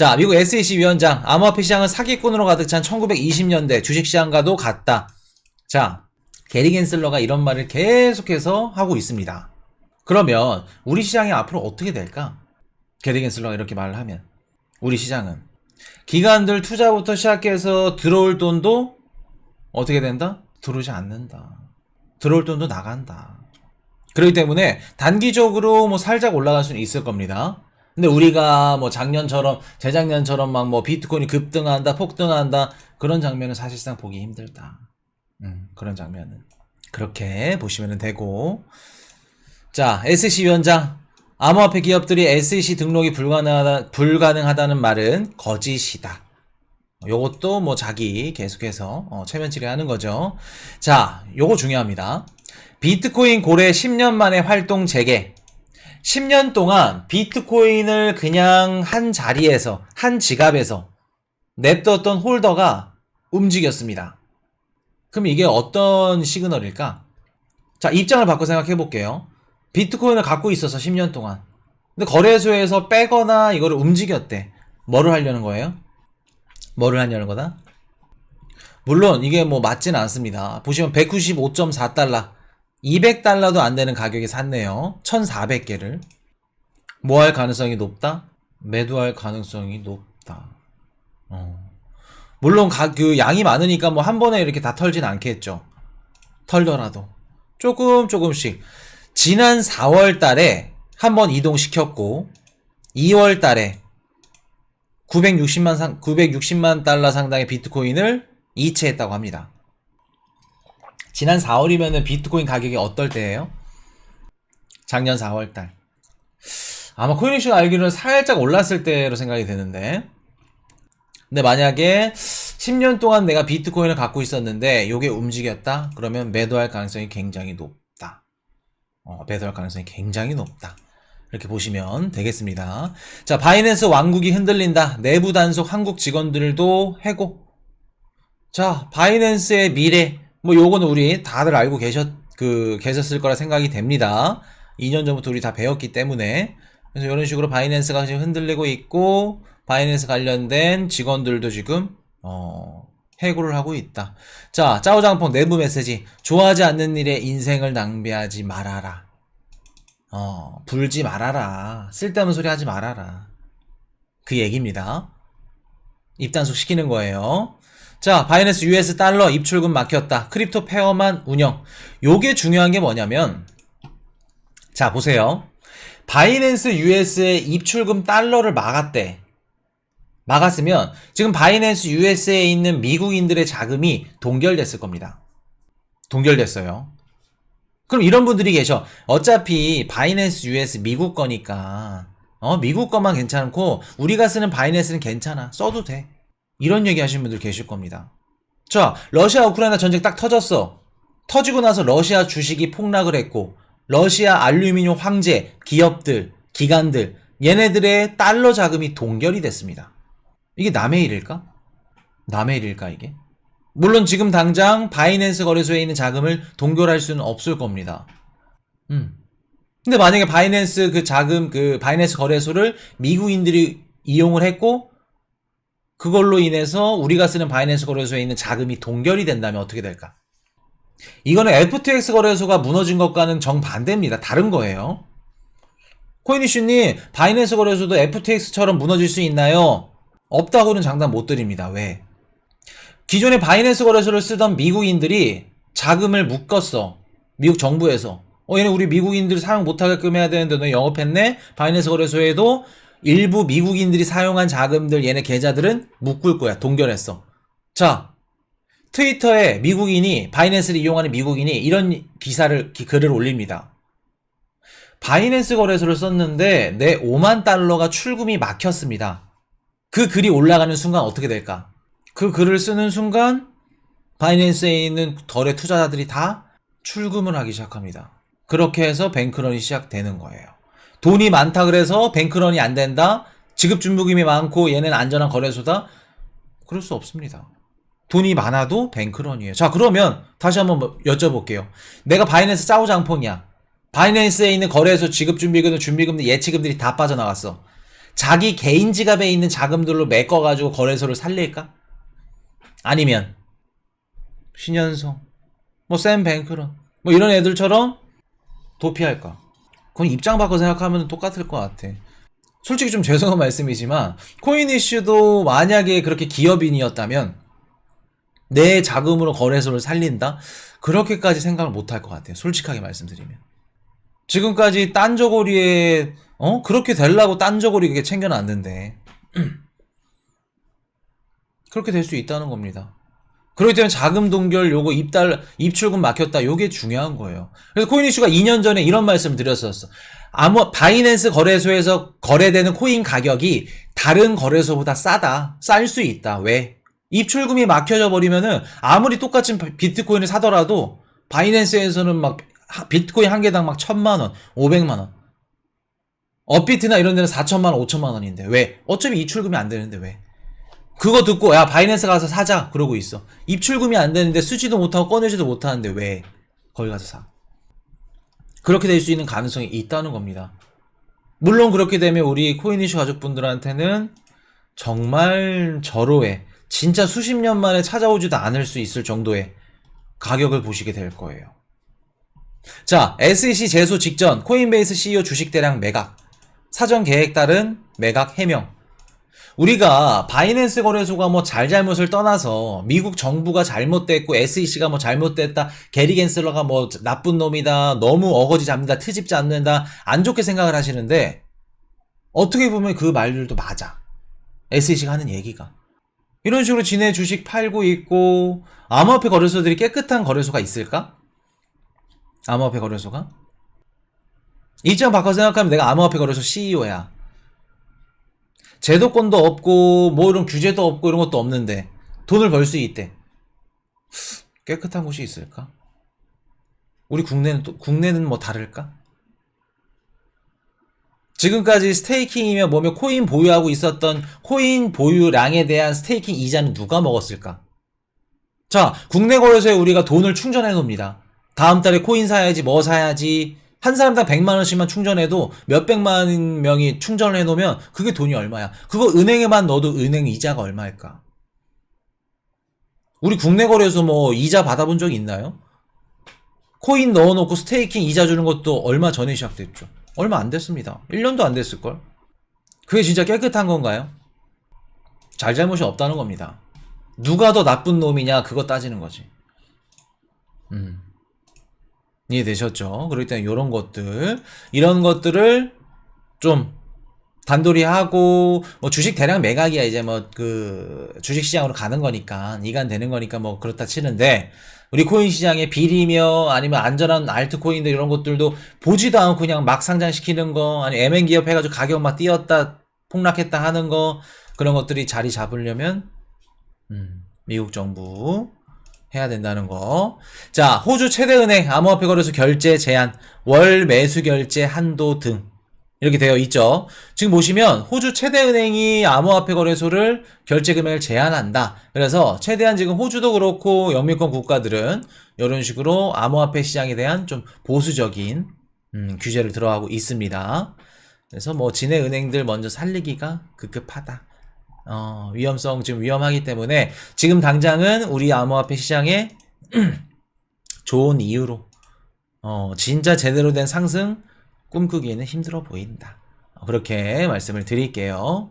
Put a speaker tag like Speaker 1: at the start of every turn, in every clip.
Speaker 1: 자, 미국 SEC 위원장, 암호화폐 시장은 사기꾼으로 가득 찬 1920년대 주식시장과도 같다. 자, 게리 겐슬러가 이런 말을 계속해서 하고 있습니다. 그러면 우리 시장이 앞으로 어떻게 될까? 게리 겐슬러가 이렇게 말을 하면 우리 시장은 기관들 투자부터 시작해서 들어올 돈도 어떻게 된다? 들어오지 않는다. 들어올 돈도 나간다. 그렇기 때문에 단기적으로 뭐 살짝 올라갈 수는 있을 겁니다. 근데 우리가 뭐 작년처럼 재작년처럼 막 뭐 비트코인이 급등한다, 폭등한다 그런 장면은 사실상 보기 힘들다. 음, 그런 장면은 그렇게 보시면 되고 자 SEC 위원장 암호화폐 기업들이 SEC 등록이 불가능하다, 불가능하다는 말은 거짓이다. 요것도 뭐 자기 계속해서 어, 체면 처리하는 거죠. 자, 요거 중요합니다. 비트코인 고래 10년 만에 활동 재개. 10년 동안 비트코인을 그냥 한 자리에서, 한 지갑에서 냅뒀던 홀더가 움직였습니다. 그럼 이게 어떤 시그널일까? 자, 입장을 바꿔 생각해 볼게요. 비트코인을 갖고 있어서 10년 동안. 근데 거래소에서 빼거나 이거를 움직였대. 뭐를 하려는 거예요? 뭐를 하려는 거다? 물론 이게 뭐 맞지는 않습니다. 보시면 195.4달러, 200달러도 안 되는 가격에 샀네요. 1,400개를. 뭐 할 가능성이 높다? 매도할 가능성이 높다. 어. 물론 가, 그 양이 많으니까 뭐 한 번에 이렇게 다 털진 않겠죠. 털더라도 조금 조금씩 지난 4월 달에 한 번 이동시켰고 2월 달에 960만 상 960만 달러 상당의 비트코인을 이체했다고 합니다. 지난 4월이면은 비트코인 가격이 어떨 때예요? 작년 4월 달. 아마 코인이슈가 알기로는 살짝 올랐을 때로 생각이 되는데. 근데 만약에 10년 동안 내가 비트코인을 갖고 있었는데 요게 움직였다? 그러면 매도할 가능성이 굉장히 높다. 어, 매도할 가능성이 굉장히 높다. 이렇게 보시면 되겠습니다. 자, 바이낸스 왕국이 흔들린다. 내부 단속 한국 직원들도 해고. 자, 바이낸스의 미래. 뭐 요거는 우리 다들 알고 계셨 그 계셨을 거라 생각이 됩니다. 2년 전부터 우리 다 배웠기 때문에 그래서 이런 식으로 바이낸스가 지금 흔들리고 있고 바이낸스 관련된 직원들도 지금 어 해고를 하고 있다. 자, 짜오장펑 내부 메시지. 좋아하지 않는 일에 인생을 낭비하지 말아라. 어, 불지 말아라. 쓸데없는 소리 하지 말아라. 그 얘기입니다. 입단속 시키는 거예요. 자, 바이낸스 US 달러 입출금 막혔다. 크립토 페어만 운영. 요게 중요한 게 뭐냐면, 자, 보세요. 바이낸스 US의 입출금 달러를 막았대. 막았으면, 지금 바이낸스 US에 있는 미국인들의 자금이 동결됐을 겁니다. 동결됐어요. 그럼 이런 분들이 계셔. 어차피 바이낸스 US 미국 거니까, 어, 미국 거만 괜찮고, 우리가 쓰는 바이낸스는 괜찮아. 써도 돼. 이런 얘기 하시는 분들 계실 겁니다. 자, 러시아 우크라이나 전쟁 딱 터졌어. 터지고 나서 러시아 주식이 폭락을 했고, 러시아 알루미늄 황제, 기업들, 기관들, 얘네들의 달러 자금이 동결이 됐습니다. 이게 남의 일일까? 남의 일일까, 이게? 물론 지금 당장 바이낸스 거래소에 있는 자금을 동결할 수는 없을 겁니다. 음. 근데 만약에 바이낸스 그 자금, 그 바이낸스 거래소를 미국인들이 이용을 했고, 그걸로 인해서 우리가 쓰는 바이낸스 거래소에 있는 자금이 동결이 된다면 어떻게 될까? 이거는 FTX 거래소가 무너진 것과는 정반대입니다. 다른 거예요. 코인이슈님, 바이낸스 거래소도 FTX처럼 무너질 수 있나요? 없다고는 장담 못 드립니다. 왜? 기존에 바이낸스 거래소를 쓰던 미국인들이 자금을 묶었어. 미국 정부에서. 어, 얘네 우리 미국인들 사용 못하게끔 해야 되는데 너 영업했네? 바이낸스 거래소에도 일부 미국인들이 사용한 자금들 얘네 계좌들은 묶을 거야. 동결했어. 자, 트위터에 미국인이 바이낸스를 이용하는 미국인이 이런 기사를 기- 글을 올립니다. 바이낸스 거래소를 썼는데 내 5만 달러가 출금이 막혔습니다. 그 글이 올라가는 순간 어떻게 될까? 그 글을 쓰는 순간 바이낸스에 있는 덜의 투자자들이 다 출금을 하기 시작합니다. 그렇게 해서 뱅크런이 시작되는 거예요. 돈이 많다 그래서 뱅크런이 안 된다. 지급 준부금이 많고 얘는 안전한 거래소다. 그럴 수 없습니다. 돈이 많아도 뱅크런이에요. 자, 그러면 다시 한번 뭐 여쭤볼게요. 내가 바이낸스 짜오장펑이야. 바이낸스에 있는 거래소 지급 준비금, 예치금들이 다 빠져나갔어. 자기 개인 지갑에 있는 자금들로 메꿔가지고 거래소를 살릴까? 아니면 신현성, 뭐 샘 뱅크런, 뭐 이런 애들처럼 도피할까? 그건 입장 바꿔 생각하면 똑같을 것 같아. 솔직히 좀 죄송한 말씀이지만 코인 이슈도 만약에 그렇게 기업인이었다면 내 자금으로 거래소를 살린다? 그렇게까지 생각을 못 할 것 같아요. 솔직하게 말씀드리면. 지금까지 딴저고리에 어 그렇게 되려고 딴저고리 그게 챙겨놨는데 그렇게 될 수 있다는 겁니다. 그렇기 때문에 자금 동결 요거 입달 입출금 막혔다 요게 중요한 거예요. 그래서 코인 이슈가 2년 전에 이런 말씀 드렸었어. 아무 바이낸스 거래소에서 거래되는 코인 가격이 다른 거래소보다 싸다. 쌀 수 있다. 왜? 입출금이 막혀져 버리면은 아무리 똑같은 비트코인을 사더라도 바이낸스에서는 막 하- 비트코인 한 개당 막 천만 원, 오백만 원. 업비트나 이런 데는 4천만 원, 5천만 원인데 왜? 어차피 입출금이 안 되는데 왜? 그거 듣고 야 바이낸스 가서 사자 그러고 있어. 입출금이 안 되는데 쓰지도 못하고 꺼내지도 못하는데 왜 거기 가서 사? 그렇게 될 수 있는 가능성이 있다는 겁니다. 물론 그렇게 되면 우리 코인이슈 가족분들한테는 정말 절호의 진짜 수십 년 만에 찾아오지도 않을 수 있을 정도의 가격을 보시게 될 거예요. 자, SEC 제소 직전 코인베이스 CEO 주식 대량 매각. 사전 계획 따른 매각 해명. 우리가 바이낸스 거래소가 뭐 잘잘못을 떠나서 미국 정부가 잘못됐고 SEC가 뭐 잘못됐다 게리 겐슬러가 뭐 나쁜 놈이다 너무 어거지 잡는다 트집 잡는다 안 좋게 생각을 하시는데 어떻게 보면 그 말들도 맞아 SEC가 하는 얘기가 이런 식으로 지네 주식 팔고 있고 암호화폐 거래소들이 깨끗한 거래소가 있을까? 암호화폐 거래소가? 입장 바꿔 생각하면 내가 암호화폐 거래소 CEO야 제도권도 없고 뭐 이런 규제도 없고 이런 것도 없는데 돈을 벌 수 있대. 깨끗한 곳이 있을까? 우리 국내는 또 국내는 뭐 다를까? 지금까지 스테이킹이며 뭐며 코인 보유하고 있었던 코인 보유량에 대한 스테이킹 이자는 누가 먹었을까? 자, 국내 거래소에 우리가 돈을 충전해 놓습니다. 다음 달에 코인 사야지, 뭐 사야지. 한 사람당 100만 원씩만 충전해도 몇백만 명이 충전을 해 놓으면 그게 돈이 얼마야? 그거 은행에만 넣어도 은행 이자가 얼마일까? 우리 국내 거래소 뭐 이자 받아본 적 있나요? 코인 넣어놓고 스테이킹 이자 주는 것도 얼마 전에 시작됐죠. 얼마 안 됐습니다. 1년도 안 됐을걸? 그게 진짜 깨끗한 건가요? 잘잘못이 없다는 겁니다. 누가 더 나쁜 놈이냐 그거 따지는 거지. 음. 이해되셨죠? 그렇기 때문에 이런 것들 이런 것들을 좀 단돌이 하고 뭐 주식 대량 매각이야 이제 뭐 그 주식 시장으로 가는 거니까 이간 되는 거니까 뭐 그렇다 치는데 우리 코인 시장의 비리며 아니면 안전한 알트코인들 이런 것들도 보지도 않고 그냥 막 상장시키는 거 아니 M&N 기업 해가지고 가격 막 뛰었다 폭락했다 하는 거 그런 것들이 자리 잡으려면 음, 미국 정부 해야 된다는 거. 자, 호주 최대 은행 암호화폐 거래소 결제 제한, 월 매수 결제 한도 등 이렇게 되어 있죠. 지금 보시면 호주 최대 은행이 암호화폐 거래소를 결제 금액을 제한한다. 그래서 최대한 지금 호주도 그렇고 영미권 국가들은 이런 식으로 암호화폐 시장에 대한 좀 보수적인 음, 규제를 들어가고 있습니다. 그래서 뭐 지네 은행들 먼저 살리기가 급급하다. 어, 위험성 지금 위험하기 때문에 지금 당장은 우리 암호화폐 시장에 좋은 이유로 어, 진짜 제대로 된 상승 꿈꾸기에는 힘들어 보인다. 어, 그렇게 말씀을 드릴게요.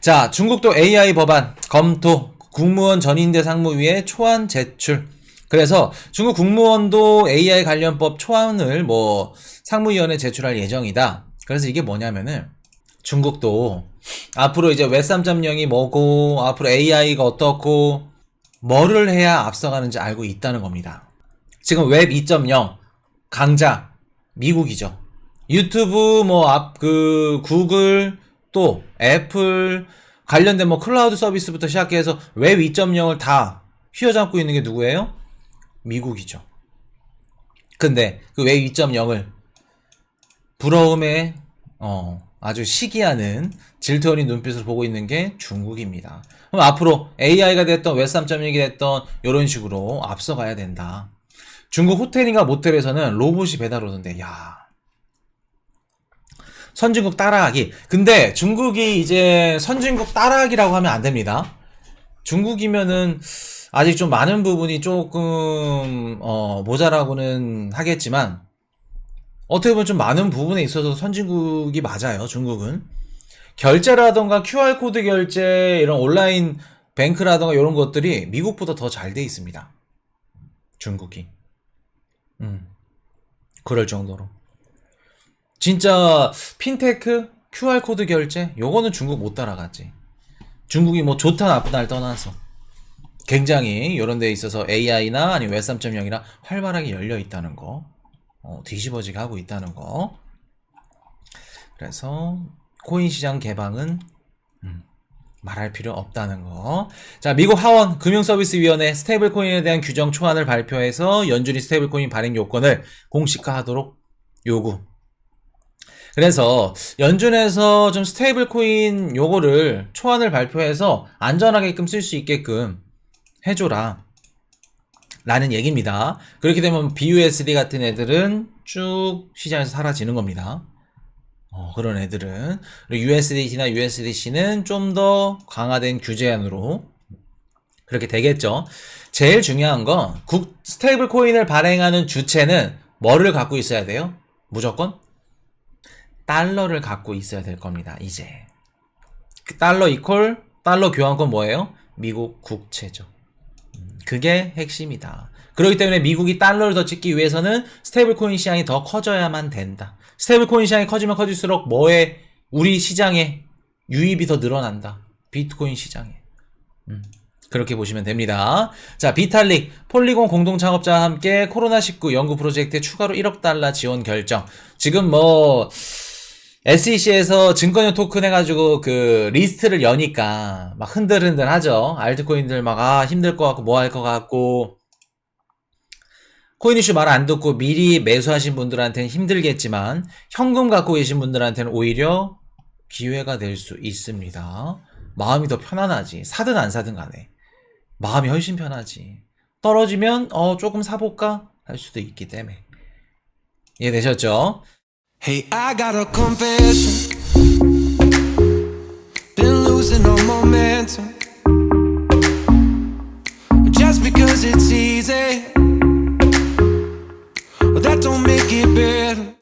Speaker 1: 자, 중국도 AI 법안 검토 국무원 전인대 상무위에 초안 제출. 그래서 중국 국무원도 AI 관련법 초안을 뭐 상무위원회 제출할 예정이다. 그래서 이게 뭐냐면은 중국도 앞으로 이제 웹 3.0이 뭐고 앞으로 AI가 어떻고 뭐를 해야 앞서가는지 알고 있다는 겁니다. 지금 웹 2.0 강자 미국이죠. 유튜브 뭐 앞 그 구글 또 애플 관련된 뭐 클라우드 서비스부터 시작해서 웹 2.0을 다 휘어잡고 있는 게 누구예요? 미국이죠. 근데 그 웹 2.0을 부러움에 어, 아주 시기하는 질투 어린 눈빛을 보고 있는 게 중국입니다. 그럼 앞으로 AI가 됐던 웹 3.0이 됐던 이런 식으로 앞서가야 된다. 중국 호텔인가 모텔에서는 로봇이 배달 오는데 야 선진국 따라하기. 근데 중국이 이제 선진국 따라하기라고 하면 안 됩니다. 중국이면은 아직 좀 많은 부분이 조금 어, 모자라고는 하겠지만 어떻게 보면 좀 많은 부분에 있어서 선진국이 맞아요. 중국은 결제라던가 QR 코드 결제 이런 온라인 뱅크라던가 이런 것들이 미국보다 더 잘 돼 있습니다. 중국이. 음. 그럴 정도로. 진짜 핀테크, QR 코드 결제 요거는 중국 못 따라가지. 중국이 뭐 좋다 나쁘다를 떠나서 굉장히 이런 데 있어서 AI나 아니면 웹 3.0이나 활발하게 열려 있다는 거. 어, 뒤집어지게 하고 있다는 거. 그래서 코인 시장 개방은 음, 말할 필요 없다는 거. 자, 미국 하원 금융서비스위원회 스테이블 코인에 대한 규정 초안을 발표해서 연준이 스테이블 코인 발행 요건을 공식화하도록 요구. 그래서 연준에서 좀 스테이블 코인 요거를 초안을 발표해서 안전하게끔 쓸 수 있게끔 해줘라. 라는 얘기입니다. 그렇게 되면 BUSD 같은 애들은 쭉 시장에서 사라지는 겁니다. 어, 그런 애들은. USDT나 USDC는 좀 더 강화된 규제안으로 그렇게 되겠죠. 제일 중요한 건 국, 스테이블 코인을 발행하는 주체는 뭐를 갖고 있어야 돼요? 무조건 달러를 갖고 있어야 될 겁니다. 이제 그 달러 이퀄 달러 교환권 뭐예요? 미국 국채죠. 음, 그게 핵심이다. 그렇기 때문에 미국이 달러를 더 찍기 위해서는 스테이블 코인 시장이 더 커져야만 된다. 스테이블 코인 시장이 커지면 커질수록 뭐에 우리 시장에 유입이 더 늘어난다. 비트코인 시장에. 음, 그렇게 보시면 됩니다. 자, 비탈릭, 폴리곤 공동 창업자와 함께 코로나19 연구 프로젝트에 추가로 1억 달러 지원 결정. 지금 뭐, SEC에서 증권형 토큰 해가지고 그 리스트를 여니까 막 흔들흔들 하죠. 알트코인들 막, 아, 힘들 것 같고, 뭐 할 것 같고. 코인 이슈 말 안 듣고 미리 매수하신 분들한테는 힘들겠지만, 현금 갖고 계신 분들한테는 오히려 기회가 될 수 있습니다. 마음이 더 편안하지. 사든 안 사든 간에. 마음이 훨씬 편하지. 떨어지면, 어, 조금 사볼까? 할 수도 있기 때문에. 이해되셨죠?
Speaker 2: Hey, I got a confession. Been losing all momentum. Just because it's easy, that don't make it better.